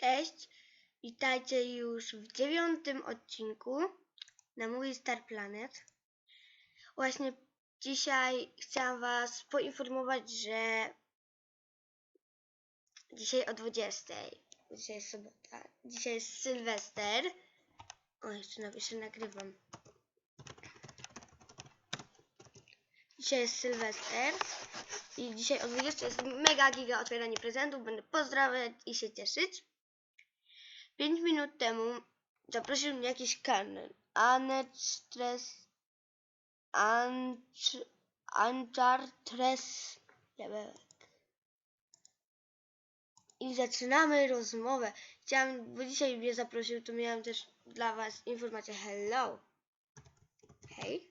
Cześć, witajcie już w dziewiątym odcinku na mój Star Planet. Właśnie dzisiaj chciałam Was poinformować, że dzisiaj o 20. Dzisiaj jest sobota. Dzisiaj jest Sylwester. O, jeszcze napiszę, nagrywam. Dzisiaj jest Sylwester i dzisiaj o 20 jest mega giga otwieranie prezentów. Będę pozdrawiać i się cieszyć. 5 minut temu zaprosił mnie jakiś karnet. Anetres. Anch- Anchartres. I zaczynamy rozmowę. Chciałam, bo dzisiaj mnie zaprosił, to miałam też dla Was informację. Hello. Hej.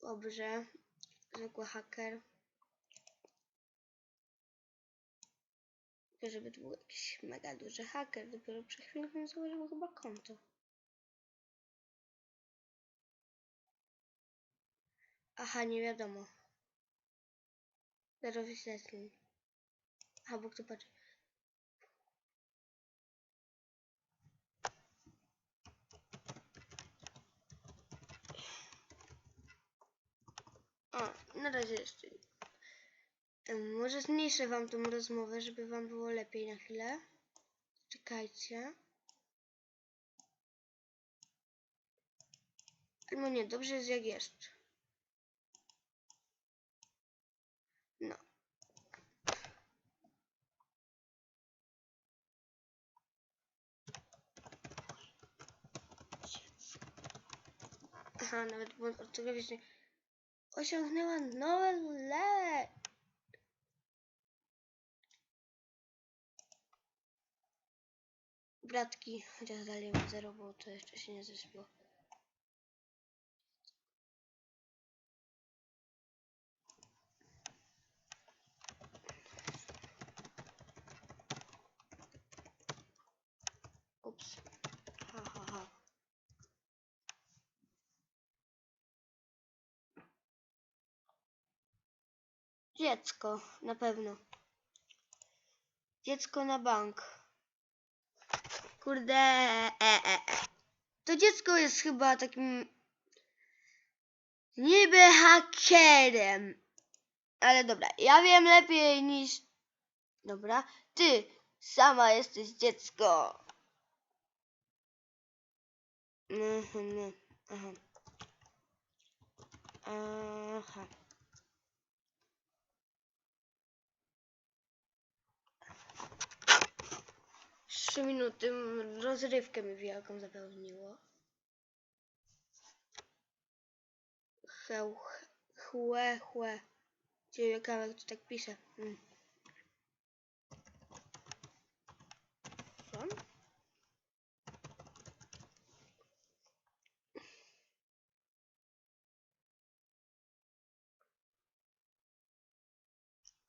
Dobrze. Zwykły haker. Tylko żeby to był jakiś mega duży haker. Dopiero przed chwilą założył chyba konto. Aha, nie wiadomo. Zero wyświetleń. Aha, bo kto patrzy. O, na razie jeszcze. Em, Może zmniejszę wam tą rozmowę, żeby wam było lepiej na chwilę. Czekajcie. Albo nie, dobrze jest jak jest. No. Aha, nawet błąd ortograficzny. Osiągnęła nowe le. Bratki, chociaż dalej mam zero, bo to jeszcze się nie zespiło. Ups. Ha, ha, ha. Dziecko, na pewno. Dziecko na bank. Kurde, e, e, e. To dziecko jest chyba takim niby hakerem. Ale dobra, ja wiem lepiej niż... Dobra, ty sama jesteś dziecko. Mhm, aha. Aha. Trzy minuty rozrywkę mi wielką zapełniło. Heł, chłe, chłe. Ciekawe, jak to tak pisze. Mm. Co?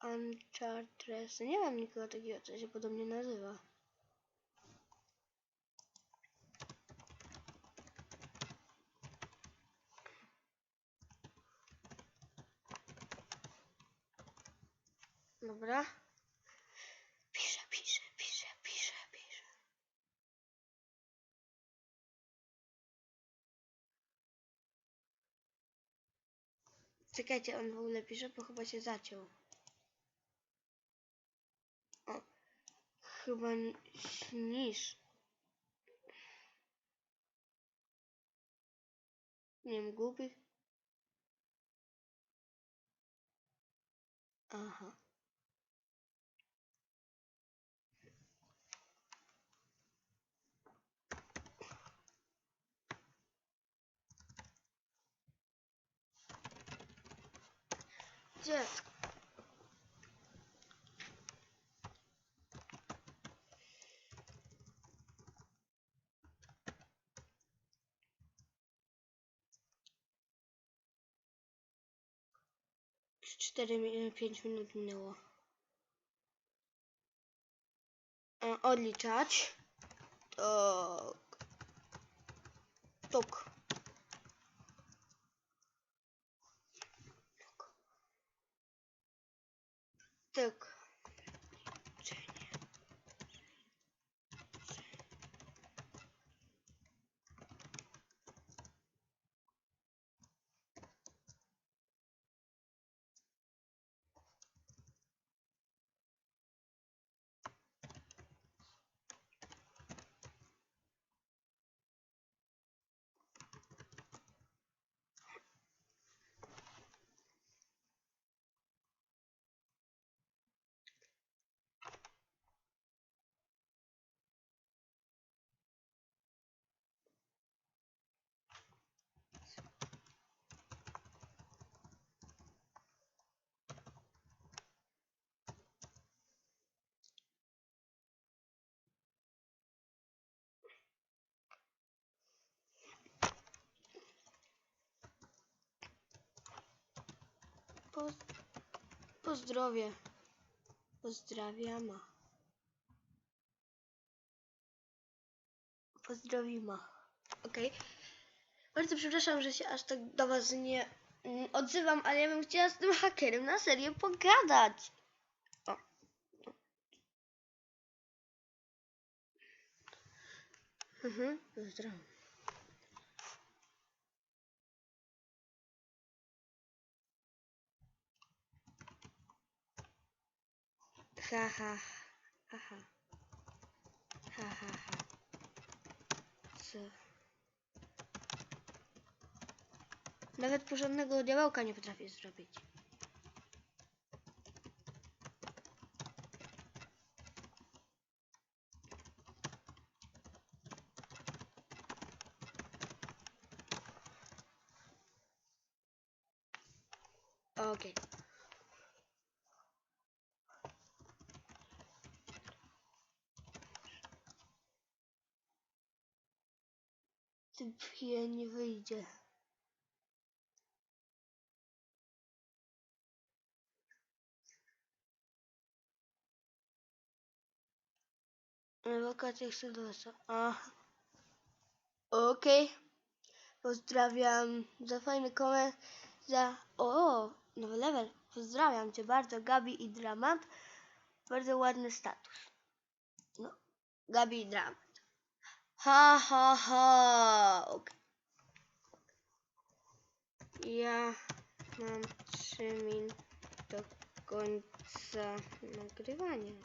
Uncharted. Nie mam nikogo takiego, co się podobnie nazywa. Dobra. Piszę, piszę, piszę, piszę, piszę. Czekajcie, on w ogóle pisze, bo chyba się zaciął. O, chyba ni- śnisz. Nie wiem, głupi. Aha. Dziecko. Cztery, mi- pięć minut minęło. E, Odliczać. Tak. Tok. Tak. Poz... Pozdrowie. Pozdrawiam. Pozdrowimy. Okej. Bardzo przepraszam, że się aż tak do was nie mm, odzywam, ale ja bym chciała z tym hakerem na serio pogadać. O. Mhm, pozdrawiam. Ha, ha, ha, ha. Ha, ha, ha. Co? Nawet porządnego diabełka nie potrafię zrobić. Okej. Je nie wyjdzie. Wakacje Sylwestra. A. Okej. Pozdrawiam za fajny koment. Za. O! Nowy level. Pozdrawiam cię bardzo, Gabi i Dramat. Bardzo ładny status. No. Gabi i Dramat. Ha, ha, ha. Okej. Ja mam 3 min do końca nagrywania.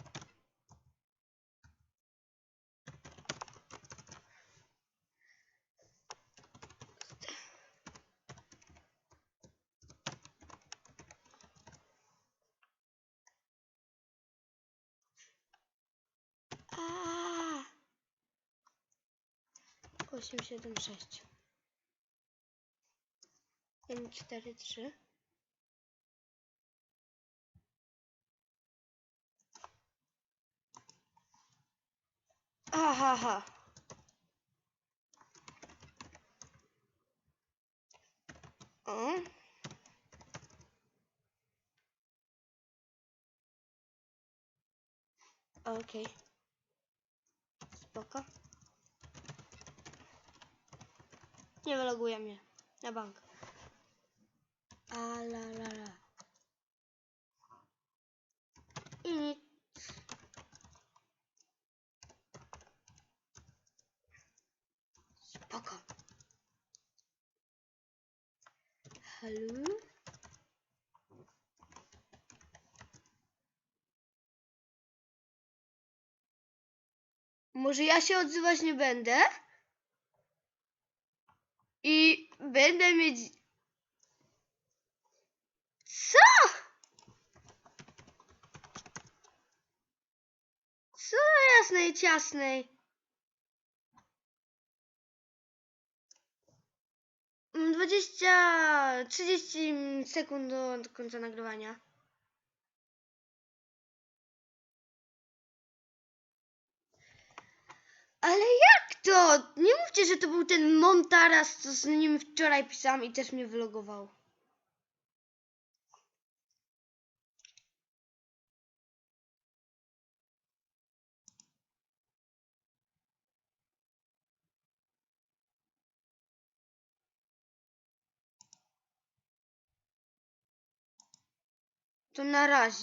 8, 7, 6. 5, 4, 3. Aha, ha. O. Okej. Spoko. Nie wyloguje mnie na bank. A la la la. I nic. Spoko. Halo? Może ja się odzywać nie będę? I będę mieć. Co? Co jasnej ciasnej? Mm, 20, 30 sekund do końca nagrywania. Ale jak to? Nie mówcie, że to był ten Montaras, co z nim wczoraj pisałam i też mnie wylogował. To na razie.